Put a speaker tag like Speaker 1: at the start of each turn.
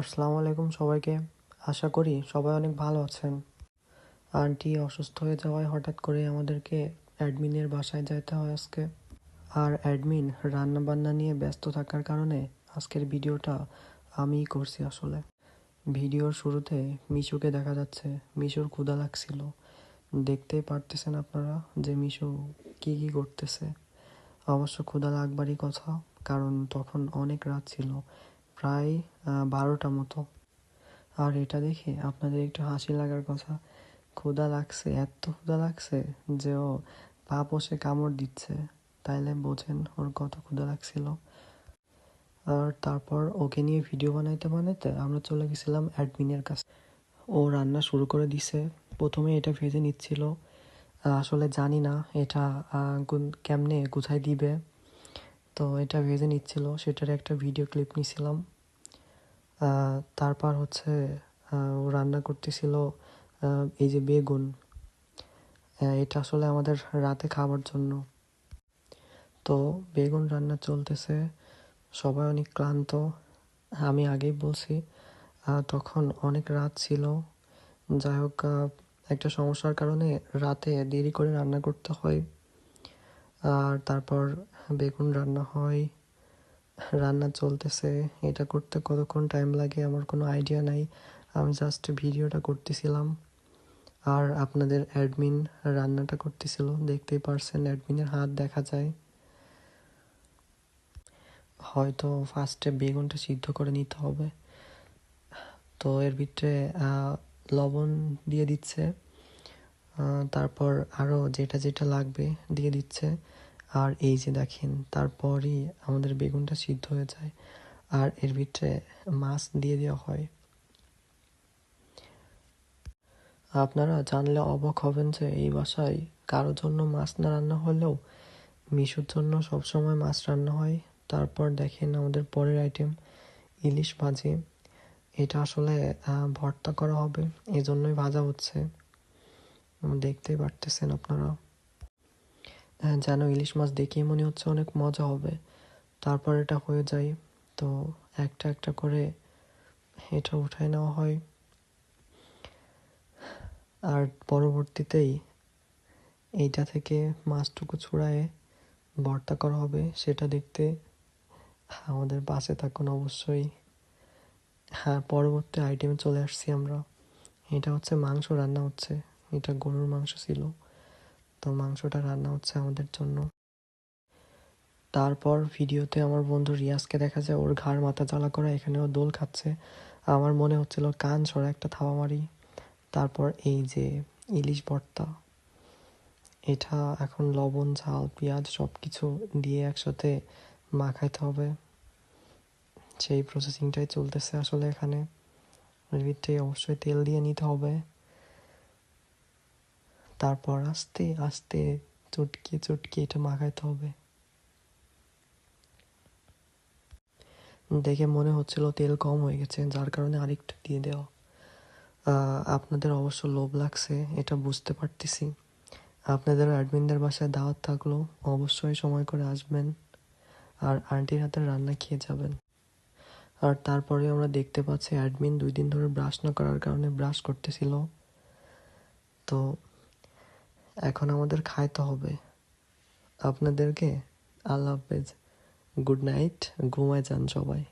Speaker 1: আসসালামু আলাইকুম সবাইকে। আশা করি সবাই অনেক ভালো আছেন। আন্টি অসুস্থ হয়ে যাওয়ায় হঠাৎ করে আমাদেরকে অ্যাডমিনের বাসায় যেতে হয় আজকে। আর অ্যাডমিন রান্না বান্না নিয়ে ব্যস্ত থাকার কারণে আজকের ভিডিওটা আমিই করছি আসলে। ভিডিওর শুরুতে মিশুকে দেখা যাচ্ছে। মিশুর ক্ষুদা লাগছিল। দেখতেই পারতেছেন আপনারা যে মিশু কি কি করতেছে। অবশ্য ক্ষুদা লাগবারই কথা, কারণ তখন অনেক রাত ছিল। প্রায় বারোটা মতো। আর এটা দেখে আপনাদের একটু হাসি লাগার কথা। ক্ষুধা লাগছে, এত ক্ষুধা লাগছে যে ও পা পোষে কামড় দিচ্ছে। তাইলে বোঝেন ওর কত ক্ষুধা লাগছিল। আর তারপর ওকে নিয়ে ভিডিও বানাইতে বানাইতে আমরা চলে গেছিলাম অ্যাডমিনের কাছে। ও রান্না শুরু করে দিছে। প্রথমে এটা ভেজে নিচ্ছিল। আসলে জানি না এটা কেমনে কোথায় দিবে। তো এটা ভেজে নিচ্ছিল। সেটার একটা ভিডিও ক্লিপ নিছিলাম। তারপর হচ্ছে রান্না করতেছিল এই যে বেগুন। এটা আসলে আমাদের রাতে খাবার জন্য। তো বেগুন রান্না চলতেছে, সবাই অনেক ক্লান্ত। আমি আগেই বলছি তখন অনেক রাত ছিল। যাই হোক একটা সমস্যার কারণে রাতে দেরি করে রান্না করতে হয়। আর তারপর বেগুন রান্না হয়। রান্না চলতেছে, এটা করতে কতক্ষণ টাইম লাগে আমার কোনো আইডিয়া নাই। আমি জাস্ট ভিডিওটা করতেছিলাম। আর আপনাদের অ্যাডমিন রান্নাটা করতেছিল, দেখতেই পারছেন অ্যাডমিনের হাত দেখা যায়। হয়তো ফার্স্টে বেগুনটা সিদ্ধ করে নিতে হবে। তো এর ভিতরে লবণ দিয়ে দিচ্ছে। তারপর আরও যেটা যেটা লাগবে দিয়ে দিচ্ছে। আর এই যে দেখেন, তারপরই আমাদের বেগুনটা সিদ্ধ হয়ে যায় আর এর ভিতরে মাছ দিয়ে দেওয়া হয়। আপনারা জানলে অবাক হবেন যে এই বাসায় কারোর জন্য মাছ না রান্না হলেও মিশুর জন্য সবসময় মাছ রান্না হয়। তারপর দেখেন আমাদের পরের আইটেম ইলিশ ভাজি। এটা আসলে ভর্তা করা হবে এই জন্যই ভাজা হচ্ছে। দেখতেই পারতেছেন আপনারা। আহ, যেন ইলিশ মাছ দেখেই মনে হচ্ছে অনেক মজা হবে। তারপর এটা হয়ে যায়। তো একটা একটা করে এটা উঠায় নেওয়া হয়। আর পরবর্তীতেই এইটা থেকে মাছটুকু ছুড়ায়ে ভর্তা করা হবে সেটা দেখতে আমাদের পাশে থাকুন অবশ্যই। হ্যাঁ পরবর্তী আইটেমে চলে আসছি আমরা। এটা হচ্ছে মাংস রান্না হচ্ছে। এটা গরুর মাংস ছিল। তো মাংসটা রান্না হচ্ছে আমাদের জন্য। তারপর ভিডিওতে আমার বন্ধু রিয়াজকে দেখা যায় ওর ঘাড় মাথা জ্বালা করা এখানেও দোল খাচ্ছে। আমার মনে হচ্ছিল, কান ছড়া একটা থাবা মারি। তারপর এই যে ইলিশ ভর্তা, এটা এখন লবণ, ঝাল, পেঁয়াজ সব কিছু দিয়ে একসাথে মাখাইতে হবে। সেই প্রসেসিংটাই চলতেছে আসলে এখানে। অবশ্যই তেল দিয়ে নিতে হবে। তারপর আস্তে আস্তে চটকে চটকে এটা মাখাইতে হবে। দেখে মনে হচ্ছিল তেল কম হয়ে গেছে, যার কারণে আরেকটু দিয়ে দেওয়া। আপনাদের অবশ্য লোভ লাগছে, এটা বুঝতে পারতেছি। আপনাদের অ্যাডমিনদের বাসায় দাওয়াত থাকল অবশ্যই সময় করে আসবেন আর আন্টির হাতের রান্না খেয়ে যাবেন। আর তারপরে আমরা দেখতে পাচ্ছি অ্যাডমিন দুই দিন ধরে ব্রাশ না করার কারণে ব্রাশ করতেছিল। তো এখন আমাদের খাইতে হবে। আপনাদেরকে আল্লাহ হাফেজ। Good night. ঘুমায় যান সবাই।